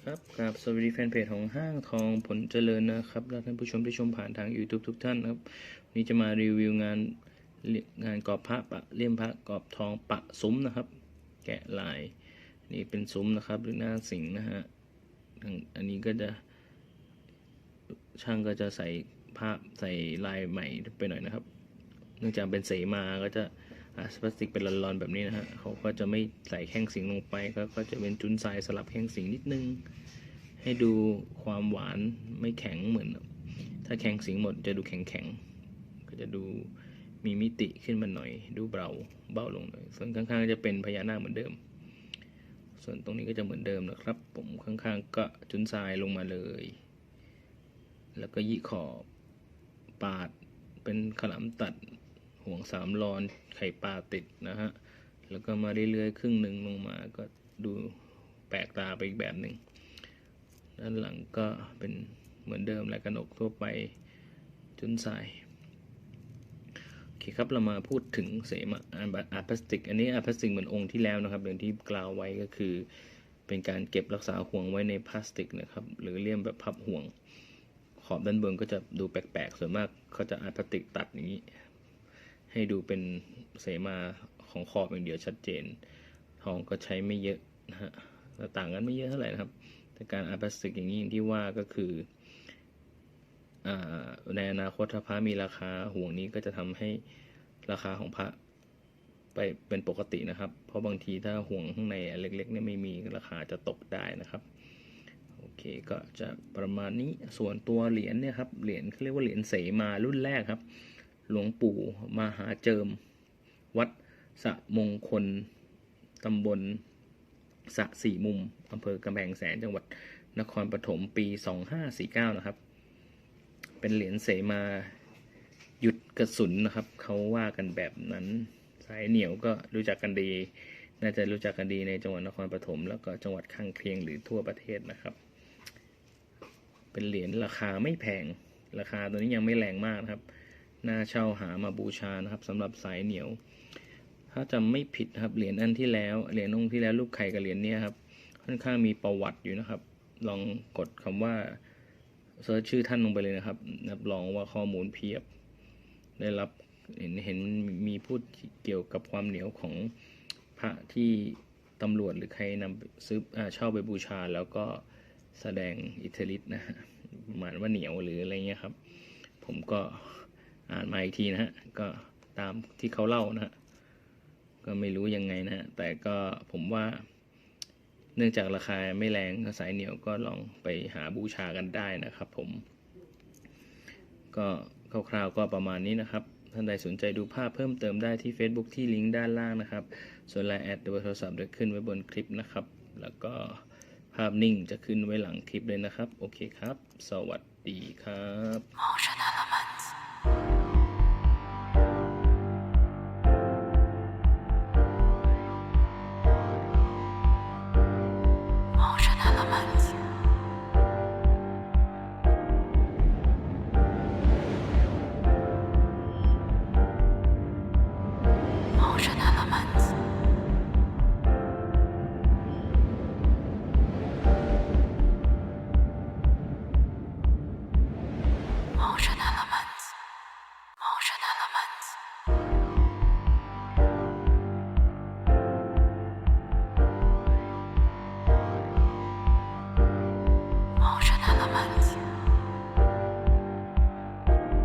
ครับกับสวัสดีแฟนเพจของห้างทองผลเจริญนะครับและท่านผู้ชมที่ชมผ่านทาง YouTube ทุกท่านครับวันนี้จะมารีวิวงานงานกรอบพระปะเลี่ยมพระกรอบทองปะซุ้มนะครับ แกะลายนี่เป็นซุ้มนะครับหรือหน้าสิงห์นะฮะอันนี้ก็จะช่างก็จะใส่ภาพใส่ลายใหม่ไปหน่อยนะครับ เนื่องจากเป็นเสมาก็จะ พลาสติกเป็นลอนๆแบบนี้นะฮะเขาก็จะไม่ใส่แข้งสิงลงไปก็ก็จะเป็นจุนทรายสลับแข้งสิงนิดนึง ให้ดูความหวานไม่แข็งเหมือน ถ้าแข็งสิงหมดจะดูแข็งแข็งๆก็จะดูมีมิติขึ้นมาหน่อย ดูเบาเบาลงหน่อยส่วนข้างๆจะเป็นพญานาคเหมือนเดิม ส่วนตรงนี้ก็จะเหมือนเดิมนะครับ ผมข้างๆก็จุนทรายลงมาเลย แล้วก็ยี่ขอบปาดเป็นขลำตัด ห่วงสามรอนไข่ปลาติดนะฮะ แล้วก็มาเรื่อยๆ ครึ่งหนึ่งลงมาก็ดูแปลกตาไปอีกแบบหนึ่ง ด้านหลังก็เป็นเหมือนเดิมแหละกระหนกทั่วไปจุนทรายโอเคครับเรามาพูดถึงเสมาอาร์พลาสติก อันนี้อาร์พลาสติกเหมือนองค์ที่แล้วนะครับอย่างที่กล่าวไว้ก็คือ เป็นการเก็บรักษาห่วงไว้ในพลาสติกนะครับหรือเลี่ยมแบบพับห่วง ขอบด้านบนก็จะดูแปลกๆ ส่วนมากเขาจะอาร์พลาสติกตัดอย่างนี้ ให้ดูเป็นเสมาของขอบอย่างเดียวชัดเจน ทองก็ใช้ไม่เยอะนะฮะแต่ต่างกันไม่เยอะเท่าไหร่นะครับ แต่การอาร์พลาสติกอย่างนี้ที่ว่าก็คืออในอนาคตถ้าพระมีราคาห่วงนี้ก็จะทำให้ราคาของพระไปเป็นปกตินะครับ เพราะบางทีถ้าห่วงข้างในอันเล็กๆเนี่ยไม่มีราคาจะตกได้นะครับโอเคก็จะประมาณนี้ส่วนตัวเหรียญเนี่ยครับเหรียญเขาเรียกว่าเหรียญเสมารุ่นแรกครับ หลวงปู่มหาเจิม วัดสะมงคลตำบลสะสี่มุมอำเภอกำแพงแสนจังหวัดนครปฐมปี 2549 นะครับ เป็นเหรียญเสมาหยุดกระสุนนะครับ เขาว่ากันแบบนั้น สายเหนียวก็รู้จักกันดี น่าจะรู้จักกันดีในจังหวัดนครปฐมแล้วก็จังหวัดข้างเคียงหรือทั่วประเทศนะครับ เป็นเหรียญราคาไม่แพง ราคาตัวนี้ยังไม่แรงมากนะครับ น่าเช่าหามาบูชานะครับสำหรับสายเหนียว ถ้าจำไม่ผิดครับเหรียญอันที่แล้วเหรียญองค์ที่แล้วรูปไข่กับเหรียญเนี้ยครับค่อนข้างมีประวัติอยู่นะครับ ลองกดคำว่าเซิร์ชชื่อท่านลงไปเลยนะครับรับรองว่าข้อมูลเพียบ ได้รับเห็นเห็นมีพูดเกี่ยวกับความเหนียวของพระที่ตำรวจหรือใครนำซื้ออาเช่าไปบูชา แล้วก็แสดงอิทธิฤทธิ์นะฮะประมาณว่าเหนียวหรืออะไรเงี้ยครับ ผมก็ อ่านมาอีกทีนะฮะก็ตามที่เขาเล่านะฮะก็ไม่รู้ยังไงนะฮะแต่ก็ผมว่า เนื่องจากราคาไม่แรงสายเหนียวก็ลองไปหาบูชากันได้นะครับ ผม ก็คร่าวๆก็ประมาณนี้นะครับท่านใดสนใจดูภาพเพิ่มเติมได้ที่ Facebook ที่ลิงก์ด้านล่างนะครับ ส่วนไลน์แอดเบอร์โทรศัพท์จะขึ้นไว้บนคลิปนะครับ แล้วก็ภาพนิ่งจะขึ้นไว้หลังคลิปเลยนะครับ โอเคครับ สวัสดีครับ